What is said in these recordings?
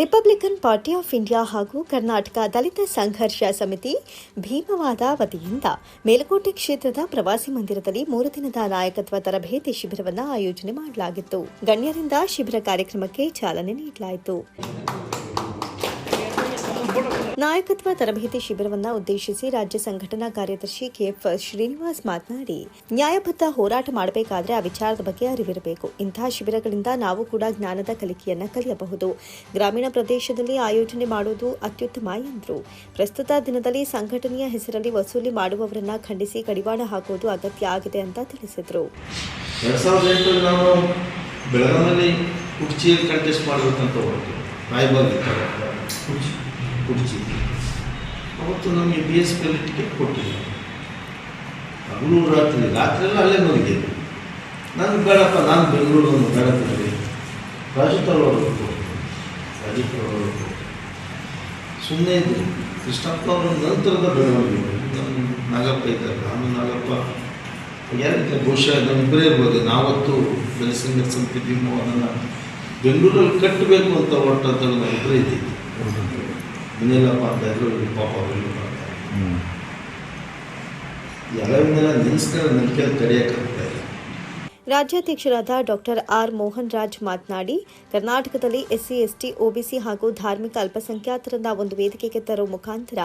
Republican party of India ಹಾಗೂ ಕರ್ನಾಟಕ ದಲಿತ ಸಂಘರ್ಷ ಸಮಿತಿ ಭೀಮವಾದ ವತಿಯಿಂದ ಮೇಲುಕೋಟೆ ಕ್ಷೇತ್ರದ ಪ್ರವಾಸಿ ಮಂದಿರದಲ್ಲಿ ಮೂರು ದಿನದ ನಾಯಕತ್ವ ತರಬೇತಿ ಶಿಬಿರವನ್ನು ಆಯೋಜನೆ ಮಾಡಲಾಗಿತ್ತು. ಗಣ್ಯರಿಂದ ಶಿಬಿರ ಕಾರ್ಯಕ್ರಮಕ್ಕೆ ಚಾಲನೆ ನೀಡಲಾಯಿತು. ನಾಯಕತ್ವ ತರಬೇತಿ ಶಿಬಿರವನ್ನು ಉದ್ದೇಶಿಸಿ ರಾಜ್ಯ ಸಂಘಟನಾ ಕಾರ್ಯದರ್ಶಿ ಕೆಎಫ್ ಶ್ರೀನಿವಾಸ್ ಮಾತನಾಡಿ, ನ್ಯಾಯಬದ್ಧ ಹೋರಾಟ ಮಾಡಬೇಕಾದರೆ ಆ ವಿಚಾರದ ಬಗ್ಗೆ ಅರಿವಿರಬೇಕು. ಇಂತಹ ಶಿಬಿರಗಳಿಂದ ನಾವು ಕೂಡ ಜ್ಞಾನದ ಕಲಿಕೆಯನ್ನು ಕಲಿಯಬಹುದು. ಗ್ರಾಮೀಣ ಪ್ರದೇಶದಲ್ಲಿ ಆಯೋಜನೆ ಮಾಡುವುದು ಅತ್ಯುತ್ತಮ ಎಂದರು. ಪ್ರಸ್ತುತ ದಿನದಲ್ಲಿ ಸಂಘಟನೆಯ ಹೆಸರಲ್ಲಿ ವಸೂಲಿ ಮಾಡುವವರನ್ನ ಖಂಡಿಸಿ ಕಡಿವಾಣ ಹಾಕುವುದು ಅಗತ್ಯ ಆಗಿದೆ ಅಂತ ತಿಳಿಸಿದರು. ಕುರ್ಚಿಯಲ್ಲಿ ಕಂಟೆಸ್ಟ್ ಮಾಡಬೇಕಂತ ಹೊರಟು ರಾಯಬಾಗ್ ಇತ್ತಲ್ಲ ಕುರ್ಚಿ ಅವತ್ತು ನಮಗೆ ಬಿ ಎಸ್ ಪಿ ಟಿಕೆಟ್ ಕೊಟ್ಟಿಲ್ಲ ಹಗಲು ರಾತ್ರಿ ರಾತ್ರಿ ಎಲ್ಲ ಅಲ್ಲೇ ಮಲಗಿದ್ದೆ ನನಗೆ ಬೇಡಪ್ಪ, ನಾನು ಬೆಂಗಳೂರು ಒಂದು ಬೇಡ ಕಣ್ರಿ ರಾಜು ತಳವಾಡಬೇಕು ರಾಜೀವ್ ತಳವಾಡಬೇಕು ಸುಮ್ಮನೆ ಇದ್ದರು ಕೃಷ್ಣಪ್ಪ ಅವರ ನಂತರದ ಬೆಳವಣಿಗೆ. ನಮ್ಮ ನಾಗಪ್ಪ ಇದ್ದಾರೆ. ನಾನು ನಾಗಪ್ಪ. ಯಾರಿದ್ದೆ ಬಹುಶಃ ನಮ್ಮಿಬ್ಬರೇ ಇರ್ಬೋದು ನಾವತ್ತು ಬೆಳಸಂಗರ ಸಮಿತಿ ಅದನ್ನು ಬೆಂಗಳೂರಲ್ಲಿ ಕಟ್ಟಬೇಕು ಅಂತ ಹೊರಟದ್ದು ನಮ್ಮಿಬ್ಬರೇ ಇದ್ದೀವಿ ಇನ್ನೇನಪ್ಪ ಅಂತ ಇದ್ರು ಪಾಪ ಅವರಿಲ್ಲ ಎಲ್ಲವನ್ನೆಲ್ಲ ನೆನೆಸ್ಕೊಂಡು ನನ್ನ ಇಲ್ಲ. ರಾಜ್ಯಾಧ್ಯಕ್ಷರಾದ ಡಾಕ್ಟರ್ ಆರ್ ಮೋಹನ್ ರಾಜ್ ಮಾತನಾಡಿ, ಕರ್ನಾಟಕದಲ್ಲಿ ಎಸ್ಸಿ, ಎಸ್ಟಿ ಒಬಿಸಿ ಹಾಗೂ ಧಾರ್ಮಿಕ ಅಲ್ಪಸಂಖ್ಯಾತರನ್ನ ಒಂದು ವೇದಿಕೆಗೆ ತರುವ ಮುಖಾಂತರ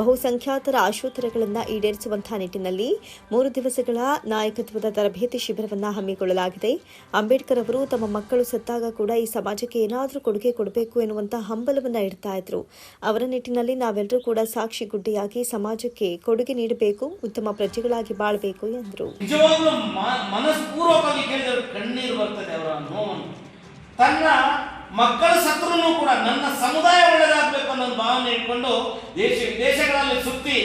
ಬಹುಸಂಖ್ಯಾತರ ಆಶೋತ್ತರಗಳನ್ನು ಈಡೇರಿಸುವಂತಹ ನಿಟ್ಟಿನಲ್ಲಿ ಮೂರು ದಿವಸಗಳ ನಾಯಕತ್ವದ ತರಬೇತಿ ಶಿಬಿರವನ್ನು ಹಮ್ಮಿಕೊಳ್ಳಲಾಗಿದೆ. ಅಂಬೇಡ್ಕರ್ ಅವರು ತಮ್ಮ ಮಕ್ಕಳು ಸತ್ತಾಗ ಕೂಡ ಈ ಸಮಾಜಕ್ಕೆ ಏನಾದರೂ ಕೊಡುಗೆ ಕೊಡಬೇಕು ಎನ್ನುವಂತಹ ಹಂಬಲವನ್ನು ಇಡ್ತಾ ಇದ್ರು. ಅವರ ನಿಟ್ಟಿನಲ್ಲಿ ನಾವೆಲ್ಲರೂ ಕೂಡ ಸಾಕ್ಷಿ ಗುಡ್ಡೆಯಾಗಿ ಸಮಾಜಕ್ಕೆ ಕೊಡುಗೆ ನೀಡಬೇಕು, ಉತ್ತಮ ಪ್ರಜೆಗಳಾಗಿ ಬಾಳಬೇಕು ಎಂದರು. ನಿಜವಾಗ್ಲೂ ಕೇಳಿದ್ರು ಕಣ್ಣೀರು ಬರ್ತದೆ ಅವರ ನೋವನ್ನು. ತನ್ನ ಮಕ್ಕಳ ಸತ್ರೂ ಕೂಡ ನನ್ನ ಸಮುದಾಯ ಒಳ್ಳೆದಾಗಬೇಕು ಅನ್ನೋ ಭಾವನೆ ಇಟ್ಕೊಂಡು ದೇಶ ವಿದೇಶಗಳಲ್ಲಿ ಸುತ್ತಿ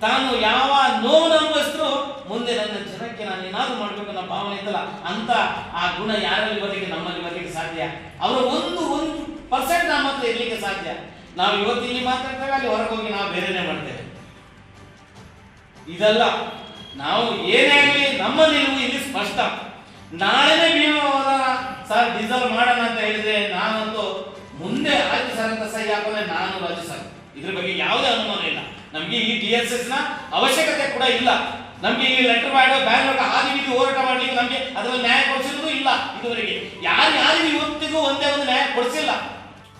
ತಾನು ಯಾವ ನೋವನ್ನು ಅನುಭವಿಸಿದ್ರು ಮುಂದೆ ನನ್ನ ಜನಕ್ಕೆ ನಾನು ಏನಾದರೂ ಮಾಡಬೇಕು ಅನ್ನೋ ಭಾವನೆ ಇದ್ದಲ್ಲ ಅಂತ ಆ ಗುಣ ಯಾರಲ್ಲಿ ಬರಲಿಕ್ಕೆ ನಮ್ಮಲ್ಲಿ ಬರಲಿಕ್ಕೆ ಸಾಧ್ಯ? ಅವರು ಒಂದು ಒಂದು ಪರ್ಸೆಂಟ್ ನಮ್ಮ ಹತ್ರ ಇರಲಿಕ್ಕೆ ಸಾಧ್ಯ? ನಾವು ಇವತ್ತು ಇಲ್ಲಿ ಮಾತಾಡ್ತೇವೆ ಅಲ್ಲಿ ಹೊರಗೆ ಹೋಗಿ ನಾವು ಬೇರೆನೆ ಮಾಡ್ತೇವೆ. ಇದಲ್ಲ ನಾವು ಏನೇ ಆಗಲಿ ನಮ್ಮ ನಿಲುವು ಇಲ್ಲಿ ಸ್ಪಷ್ಟ. ನಾಳೆನೇ ಭೀಮವರ ಸರ್ ಡಿಸಲ್ವ್ ಮಾಡೋಣ ಅಂತ ಹೇಳಿದ್ರೆ ನಾನಂತೂ ಮುಂದೆ ರಾಜ್ಯ ಸರ್ ಅಂತ ಸಹಿ ಹಾಕೋದ್ರೆ ನಾನು ರಾಜ್ಯ ಸರ್. ಇದ್ರ ಬಗ್ಗೆ ಯಾವುದೇ ಅನುಮಾನ ಇಲ್ಲ. ನಮಗೆ ಈ ಡಿ ಎಸ್ ಎಸ್ನ ಅವಶ್ಯಕತೆ ಕೂಡ ಇಲ್ಲ. ನಮಗೆ ಈ ಲೆಟರ್ ಮಾಡಿ ಬ್ಯಾಂಗ್ಳೂರ್ ಆ ಬೀದಿ ಹೋರಾಟ ಮಾಡ್ಲಿಕ್ಕೆ ನಮಗೆ ಅದರಲ್ಲಿ ನ್ಯಾಯ ಕೊಡಿಸಿದ್ರು ಇಲ್ಲ ಇದುವರೆಗೆ. ಯಾರು ಯಾರಿಗೂ ಇವತ್ತಿಗೂ ಒಂದೇ ಒಂದು ನ್ಯಾಯ ಕೊಡಿಸಿಲ್ಲ.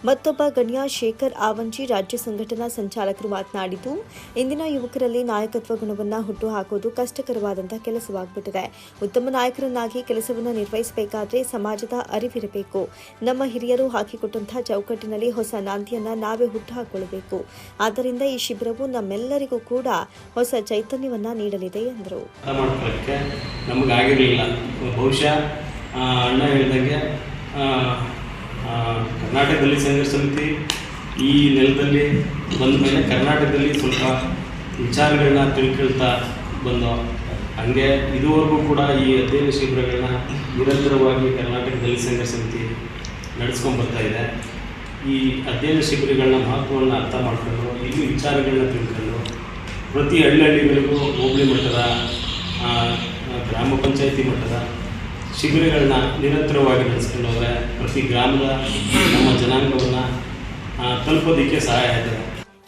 ಮತ್ತೊಬ್ಬ ಗಣ್ಯ ಶೇಖರ್ ಆವಂಜಿ ರಾಜ್ಯ ಸಂಘಟನಾ ಸಂಚಾಲಕರು ಮಾತನಾಡಿದ್ದು, ಇಂದಿನ ಯುವಕರಲ್ಲಿ ನಾಯಕತ್ವ ಗುಣವನ್ನು ಹುಟ್ಟು ಹಾಕೋದು ಕಷ್ಟಕರವಾದಂತಹ ಕೆಲಸವಾಗ್ಬಿಟ್ಟಿದೆ. ಉತ್ತಮ ನಾಯಕರನ್ನಾಗಿ ಕೆಲಸವನ್ನು ನಿರ್ವಹಿಸಬೇಕಾದ್ರೆ ಸಮಾಜದ ಅರಿವಿರಬೇಕು. ನಮ್ಮ ಹಿರಿಯರು ಹಾಕಿಕೊಟ್ಟಂತಹ ಚೌಕಟ್ಟಿನಲ್ಲಿ ಹೊಸ ನಾಂದಿಯನ್ನು ನಾವೇ ಹುಟ್ಟುಹಾಕೊಳ್ಳಬೇಕು ಆದ್ದರಿಂದ ಈ ಶಿಬಿರವು ನಮ್ಮೆಲ್ಲರಿಗೂ ಕೂಡ ಹೊಸ ಚೈತನ್ಯವನ್ನು ನೀಡಲಿದೆ ಎಂದರು. ಬಹುಶಃ ಅಣ್ಣ ಹೇಳ್ದಂಗೆ ಕರ್ನಾಟಕದಲ್ಲಿ ಸಂಘರ್ಷ ಸಮಿತಿ, ಈ ನೆಲದಲ್ಲಿ ಬಂದ ಮೇಲೆ ಕರ್ನಾಟಕದಲ್ಲಿ ಸ್ವಲ್ಪ ವಿಚಾರಗಳನ್ನ ತಿಳ್ಕೊಳ್ತಾ ಬಂದು, ಹಂಗೆ ಇದುವರೆಗೂ ಕೂಡ ಈ ಅಧ್ಯಯನ ಶಿಬಿರಗಳನ್ನ ನಿರಂತರವಾಗಿ ಕರ್ನಾಟಕದಲ್ಲಿ ಸಂಘರ್ಷ ಸಮಿತಿ ನಡೆಸ್ಕೊಂಡು ಬರ್ತಾ ಇದೆ. ಈ ಅಧ್ಯಯನ ಶಿಬಿರಗಳನ್ನ ಮಹತ್ವವನ್ನು ಅರ್ಥ ಮಾಡ್ಕೊಂಡು ಇಲ್ಲಿ ವಿಚಾರಗಳನ್ನ ತಿಳ್ಕೊಂಡು, ಪ್ರತಿ ಹಳ್ಳಿ ಹಳ್ಳಿಗಳಿಗೂ ಹೋಬಳಿ ಮಟ್ಟದ ಗ್ರಾಮ ಪಂಚಾಯತಿ ಮಟ್ಟದ ಶಿಬಿರಗಳನ್ನ ನಿರಂತರವಾಗಿ ನಡೆಸ್ಕೊಂಡು ಪ್ರತಿ ಗ್ರಾಮದ ನಮ್ಮ ಜನಾಂಗವನ್ನು ತಲುಪೋದಕ್ಕೆ ಸಹಾಯ ಆಯ್ತದೆ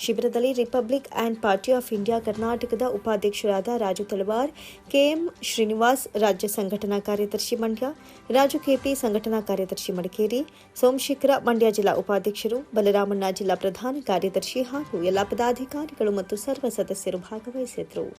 ಶಿಬಿರದಲ್ಲಿ republic and party of India ಕರ್ನಾಟಕದ ಉಪಾಧ್ಯಕ್ಷರಾದ ರಾಜು ತಳವಾರ್ ಕೆಎಂ ಶ್ರೀನಿವಾಸ್, ರಾಜ್ಯ ಸಂಘಟನಾ ಕಾರ್ಯದರ್ಶಿ ಮಂಡ್ಯ, ರಾಜು ಕೆಪಿ ಸಂಘಟನಾ ಕಾರ್ಯದರ್ಶಿ ಮಡಿಕೇರಿ, ಸೋಮಶೇಖರ ಮಂಡ್ಯ ಜಿಲ್ಲಾ ಉಪಾಧ್ಯಕ್ಷರು, ಬಲರಾಮಣ್ಣ ಜಿಲ್ಲಾ ಪ್ರಧಾನ ಕಾರ್ಯದರ್ಶಿ ಹಾಗೂ ಎಲ್ಲ ಪದಾಧಿಕಾರಿಗಳು ಮತ್ತು ಸರ್ವ ಸದಸ್ಯರು ಭಾಗವಹಿಸಿದ್ರು